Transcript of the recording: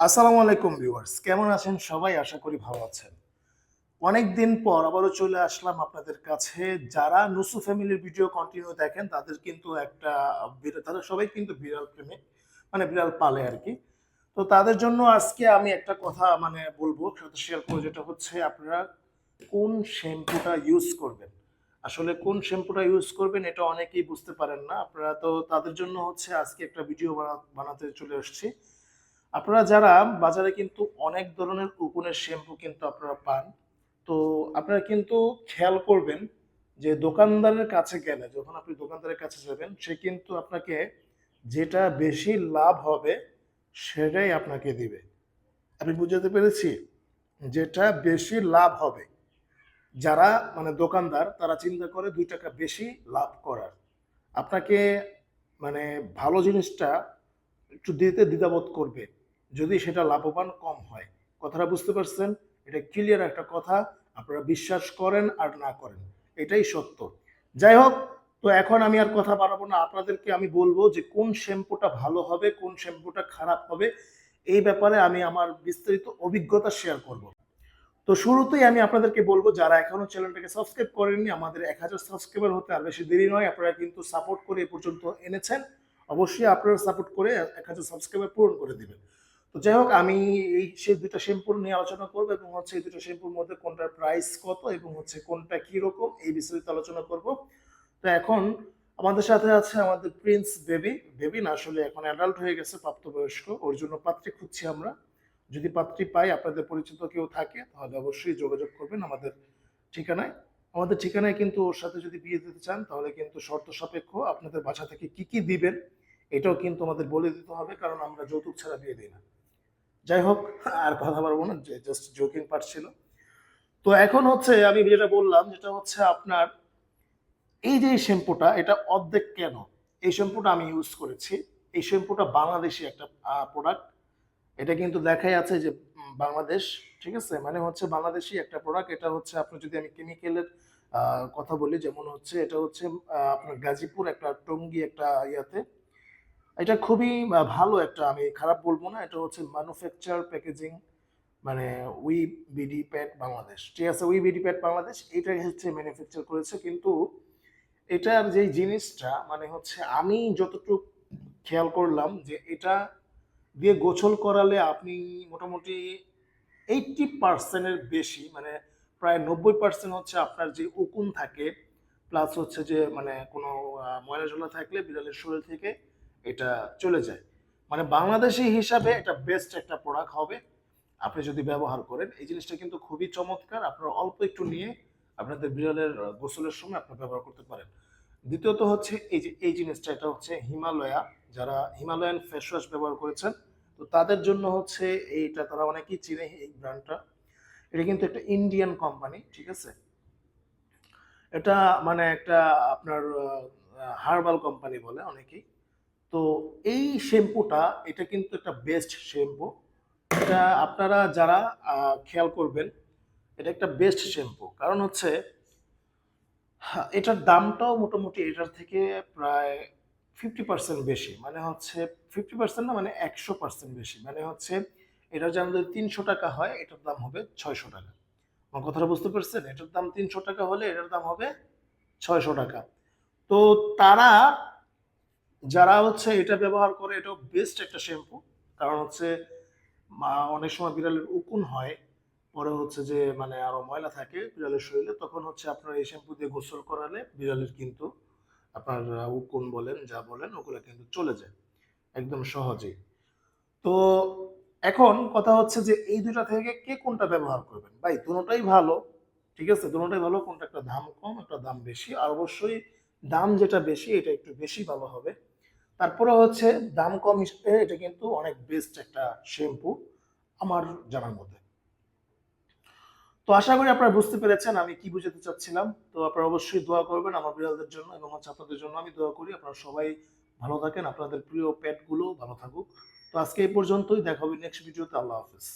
আসসালামু আলাইকুম ভিউয়ার্স, কেমন আছেন সবাই? আশা করি ভালো আছেন। অনেক দিন পর আবারও চলে আসলাম আপনাদের কাছে। যারা নুসু ফ্যামিলির ভিডিও কন্টিনিউ দেখেন, তাদের কিন্তু একটা তারা সবাই কিন্তু বিড়াল প্রেমিক মানে বিড়াল পালে আর কি। তো তাদের জন্য আজকে আমি একটা কথা মানে বলব সাথে শেয়ার করব, যেটা হচ্ছে আপনারা কোন শ্যাম্পুটা ইউজ করবেন? আসলে কোন শ্যাম্পুটা ইউজ করবেন এটা অনেকেই বুঝতে পারেন না। আপনারা তো তাদের জন্য হচ্ছে আজকে একটা ভিডিও বানাতে চলে আসছি। আপনারা যারা বাজারে কিন্তু অনেক ধরনের উকুনের শ্যাম্পু কিন্তু আপনারা পান, তো আপনারা কিন্তু খেয়াল করবেন যে দোকানদারের কাছে গেলে, যখন আপনি দোকানদারের কাছে যাবেন, সে কিন্তু আপনাকে যেটা বেশি লাভ হবে সেটাই আপনাকে দিবে। আমি বুঝাতে পেরেছি? যেটা বেশি লাভ হবে। যারা মানে দোকানদার, তারা চিন্তা করে দুই টাকা বেশি লাভ করার। আপনাকে মানে ভালো জিনিসটা একটু দিতে দ্বিধাবোধ করবে। যদি সেটা লাভবান কম হয়। কথাটা বুঝতে পারছেন? এটা ক্লিয়ার একটা কথা, আপনারা বিশ্বাস করেন আর না করেন, এটাই সত্য। যাই হোক, তো এখন আমি আর কথা বাড়াবো না। আপনাদেরকে আমি বলব যে কোন শ্যাম্পুটা ভালো হবে, কোন শ্যাম্পুটা খারাপ হবে, এই ব্যাপারে আমি আমার বিস্তারিত অভিজ্ঞতা শেয়ার করব। তো শুরুতেই আমি আপনাদেরকে বলব, যারা এখনও চ্যানেলটাকে সাবস্ক্রাইব করেননি, আমাদের এক হাজার সাবস্ক্রাইবার হতে আর বেশি দেরি নয়। আপনারা কিন্তু সাপোর্ট করে এ পর্যন্ত এনেছেন। অবশ্যই আপনারা সাপোর্ট করে এক হাজার সাবস্ক্রাইবার পূরণ করে দিবেন। তো যাই হোক, আমি এই সেই দুটো শ্যাম্পুর নিয়ে আলোচনা করব এবং হচ্ছে এই দুটো শ্যাম্পুর মধ্যে কোনটার প্রাইস কত এবং হচ্ছে কোনটা কি রকম এই বিস্তারিত আলোচনা করব। তো এখন আমাদের সাথে আছে আমাদের প্রিন্স বেবি। বেবি না, আসলে এখন অ্যাডাল্ট হয়ে গেছে, প্রাপ্তবয়স্ক। ওর জন্য পাত্রী খুঁজছি আমরা। যদি পাত্রী পাই, আপনাদের পরিচিত কেউ থাকে, তাহলে অবশ্যই যোগাযোগ করবেন আমাদের ঠিকানায়। আমাদের ঠিকানায় কিন্তু ওর সাথে যদি বিয়ে দিতে চান, তাহলে কিন্তু শর্ত সাপেক্ষ আপনাদের বাসা থেকে কি কি দিবেন, এটাও কিন্তু আমাদের বলে দিতে হবে, কারণ আমরা যৌতুক ছাড়া বিয়ে দিই না। যাই হোক, আর কথা বলব না জাস্ট জোকিং পার্ট ছিল। তো এখন হচ্ছে আমি যেটা বললাম, যেটা হচ্ছে আপনার এই যে শ্যাম্পুটা, এটা অর্ধেক কেন? এই শ্যাম্পুটা আমি ইউজ করেছি। এই শ্যাম্পুটা বাংলাদেশি একটা প্রোডাক্ট এটা কিন্তু দেখাই আছে যে বাংলাদেশ, ঠিক আছে? মানে হচ্ছে বাংলাদেশি একটা প্রোডাক্ট এটা হচ্ছে আপনার যদি আমি কেমিক্যালের কথা বলি, যেমন হচ্ছে এটা হচ্ছে আপনার গাজীপুর একটা টঙ্গি একটা ইয়াতে এটা খুবই ভালো একটা, আমি খারাপ বলব না, এটা হচ্ছে ম্যানুফ্যাকচার প্যাকেজিং মানে উই বিডি প্যাড বাংলাদেশ ঠিক আছে উই বিডি প্যাড বাংলাদেশ এটাই হচ্ছে ম্যানুফ্যাকচার করেছে, কিন্তু এটার যে জিনিসটা মানে হচ্ছে আমি যতটুকু খেয়াল করলাম যে এটা দিয়ে গোসল করালে আপনি মোটামুটি এইটটি পার্সেন্টের বেশি মানে প্রায় নব্বই পার্সেন্ট হচ্ছে আপনার যে উকুন থাকে প্লাস হচ্ছে যে মানে কোনো ময়লা জলা থাকলে বিড়ালের শরীর থেকে এটা চলে যায়। মানে বাংলাদেশি হিসাবে এটা বেস্ট একটা প্রোডাক্ট হবে। আপনি যদি ব্যবহার করেন, এই জিনিসটা কিন্তু খুবই চমৎকার। আপনারা অল্প একটু নিয়ে আপনাদের বিড়ালের গোসলের সময় আপনারা ব্যবহার করতে পারেন। দ্বিতীয়ত হচ্ছে এই যে, এই জিনিসটা, এটা হচ্ছে হিমালয়া। যারা হিমালয়ান ফেস ওয়াশ ব্যবহার করেছেন, তো তাদের জন্য হচ্ছে এইটা তারা অনেকেই চিনে এই ব্র্যান্ডটা এটা কিন্তু একটা ইন্ডিয়ান কোম্পানি ঠিক আছে? এটা মানে একটা আপনার হার্বাল কোম্পানি বলে অনেকেই। তো এই শ্যাম্পুটা, এটা কিন্তু একটা বেস্ট শ্যাম্পু। এটা আপনারা যারা খেয়াল করবেন, এটা একটা বেস্ট শ্যাম্পু। কারণ হচ্ছে, এটার দামটাও মোটামুটি এটার থেকে প্রায় ফিফটি পার্সেন্ট বেশি। মানে হচ্ছে ফিফটি পার্সেন্ট না মানে একশো পার্সেন্ট বেশি। মানে হচ্ছে এটা যে আমাদের তিনশো টাকা হয়, এটার দাম হবে ছয়শো টাকা। আমার কথাটা বুঝতে পারছেন? এটার দাম তিনশো টাকা হলে এটার দাম হবে ছয়শো টাকা। তো তারা যারা হচ্ছে এটা ব্যবহার করে, এটাও বেস্ট একটা শ্যাম্পু কারণ হচ্ছে অনেক সময় বিড়ালের উকুন হয়, পরে হচ্ছে যে মানে আরও ময়লা থাকে বিড়ালের শরীরে, তখন হচ্ছে আপনার এই শ্যাম্পু দিয়ে গোসল করালে বিড়ালের কিন্তু আপনার উকুন বলেন, যা বলেন, ওগুলো কিন্তু চলে যায়, একদম সহজেই। তো এখন কথা হচ্ছে যে এই দুইটা থেকে কে কোনটা ব্যবহার করবেন? ভাই, দুটোটাই ভালো, ঠিক আছে? দুটোটাই ভালো, কোনটা একটা দাম কম, একটা দাম বেশি, আর অবশ্যই দাম যেটা বেশি, এটা একটু বেশি ভালো হবে। তারপরে হচ্ছে দাম কম হিসেবে এটা কিন্তু অনেক বেস্ট একটা শ্যাম্পু আমার জানার মধ্যে। তো আশা করি আপনারা বুঝতে পেরেছেন আমি কি বুঝাতে চাচ্ছিলাম। তো আপনারা অবশ্যই দোয়া করবেন আমার বিড়ালদের জন্য এবং হচ্ছে আপনাদের জন্য আমি দোয়া করি। আপনারা সবাই ভালো থাকেন, আপনাদের প্রিয় পেটগুলো ভালো থাকুক। তো আজকে এই পর্যন্তই, দেখা হবে নেক্সট ভিডিওতে আল্লাহ হাফিজ।